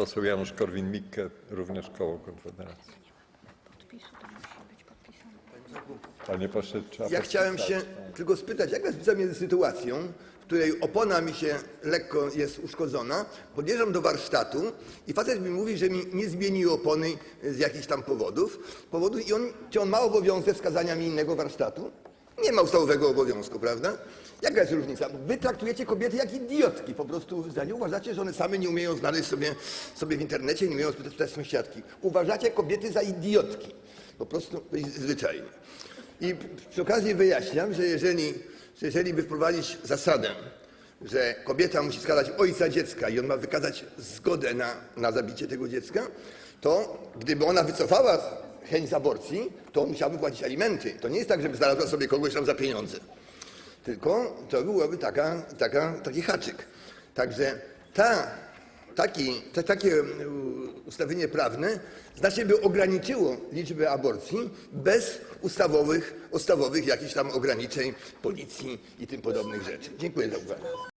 poseł Janusz Korwin-Mikke, również koło Konfederacji. Panie pośle, trzeba Ja chciałem się tylko spytać, jak jest z sytuacją, w której opona mi się lekko jest uszkodzona, podjeżdżam do warsztatu i facet mi mówi, że mi nie zmieni opony z jakichś tam powodów, powodów i on, czy on ma obowiązek wskazania mi innego warsztatu? Nie ma ustawowego obowiązku, prawda? Jaka jest różnica? Wy traktujecie kobiety jak idiotki, po prostu nie uważacie, że one same nie umieją znaleźć sobie, sobie w internecie, nie umieją spytać sąsiadki. Uważacie kobiety za idiotki, po prostu zwyczajnie. I przy okazji wyjaśniam, że jeżeli, że jeżeli by wprowadzić zasadę, że kobieta musi wskazać ojca dziecka i on ma wykazać zgodę na, na zabicie tego dziecka, to gdyby ona wycofała chęć aborcji, to on musiałby płacić alimenty. To nie jest tak, żeby znalazła sobie kogoś tam za pieniądze. Tylko to byłoby taka, taka, taki haczyk. Także ta, taki, te, takie e, ustawienie prawne znacznie by ograniczyło liczbę aborcji bez ustawowych, ustawowych jakichś tam ograniczeń policji i tym podobnych rzeczy. Dziękuję za uwagę.